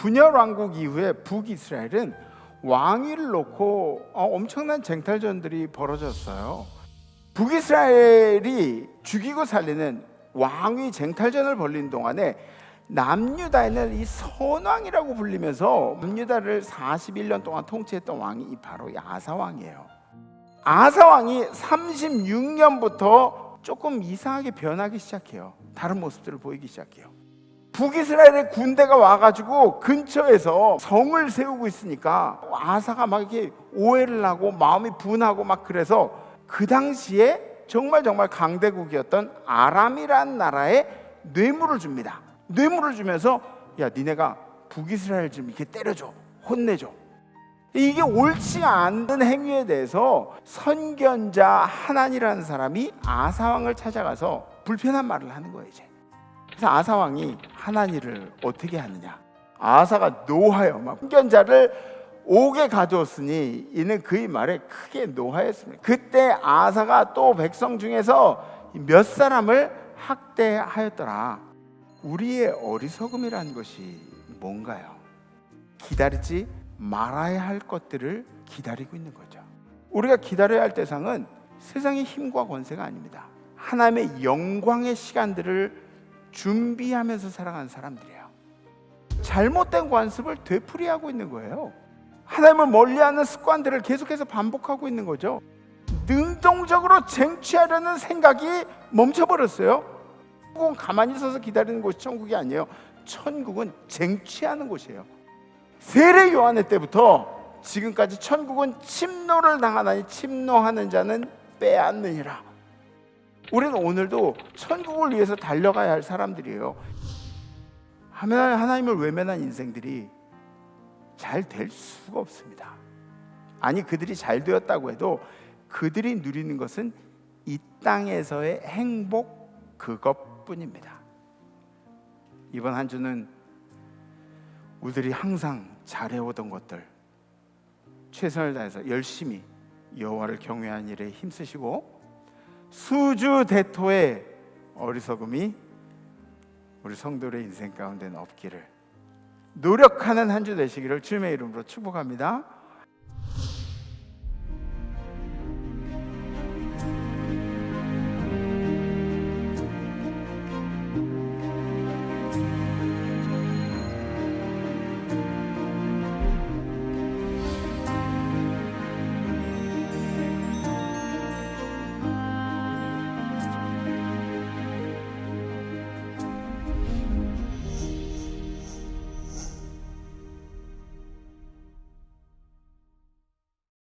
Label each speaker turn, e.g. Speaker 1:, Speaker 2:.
Speaker 1: 분열 왕국 이후에 북이스라엘은 왕위를 놓고 어, 엄청난 쟁탈전들이 벌어졌어요. 북이스라엘이 죽이고 살리는 왕위 쟁탈전을 벌린 동안에 남유다에는 이 선왕이라고 불리면서 남유다를 41년 동안 통치했던 왕이 바로 이 아사 왕이에요. 아사 왕이 36년부터 조금 이상하게 변하기 시작해요. 다른 모습들을 보이기 시작해요. 북이스라엘의 군대가 와가지고 근처에서 성을 세우고 있으니까 아사가 막 이렇게 오해를 하고 마음이 분하고 막 그래서 그 당시에 정말 정말 강대국이었던 아람이란 나라에 뇌물을 줍니다. 뇌물을 주면서 야 니네가 북이스라엘 좀 이렇게 때려줘. 혼내줘. 이게 옳지 않은 행위에 대해서 선견자 하난이라는 사람이 아사왕을 찾아가서 불편한 말을 하는 거예요 이제 그래서 아사 왕이 하나니를 어떻게 하느냐? 아사가 노하여 막 훈견자를 옥에 가두었으니 이는 그의 말에 크게 노하였습니다. 그때 아사가 또 백성 중에서 몇 사람을 학대하였더라. 우리의 어리석음이라는 것이 뭔가요? 기다리지 말아야 할 것들을 기다리고 있는 거죠. 우리가 기다려야 할 대상은 세상의 힘과 권세가 아닙니다. 하나님의 영광의 시간들을 준비하면서 살아가는 사람들이에요. 잘못된 관습을 되풀이하고 있는 거예요. 하나님을 멀리하는 습관들을 계속해서 반복하고 있는 거죠. 능동적으로 쟁취하려는 생각이 멈춰버렸어요. 천국은 가만히 있어서 기다리는 곳이 천국이 아니에요. 천국은 쟁취하는 곳이에요. 세례 요한의 때부터 지금까지 천국은 침노를 당하나니 침노하는 자는 빼앗느니라. 우리는 오늘도 천국을 위해서 달려가야 할 사람들이에요. 하나님을 외면한 인생들이 잘 될 수가 없습니다. 아니 그들이 잘 되었다고 해도 그들이 누리는 것은 이 땅에서의 행복 그것뿐입니다. 이번 한 주는 우리들이 항상 잘해오던 것들 최선을 다해서 열심히 여호와를 경외한 일에 힘쓰시고 수주 대토의 어리석음이 우리 성도의 인생 가운데는 없기를 노력하는 한 주 되시기를 주님의 이름으로 축복합니다.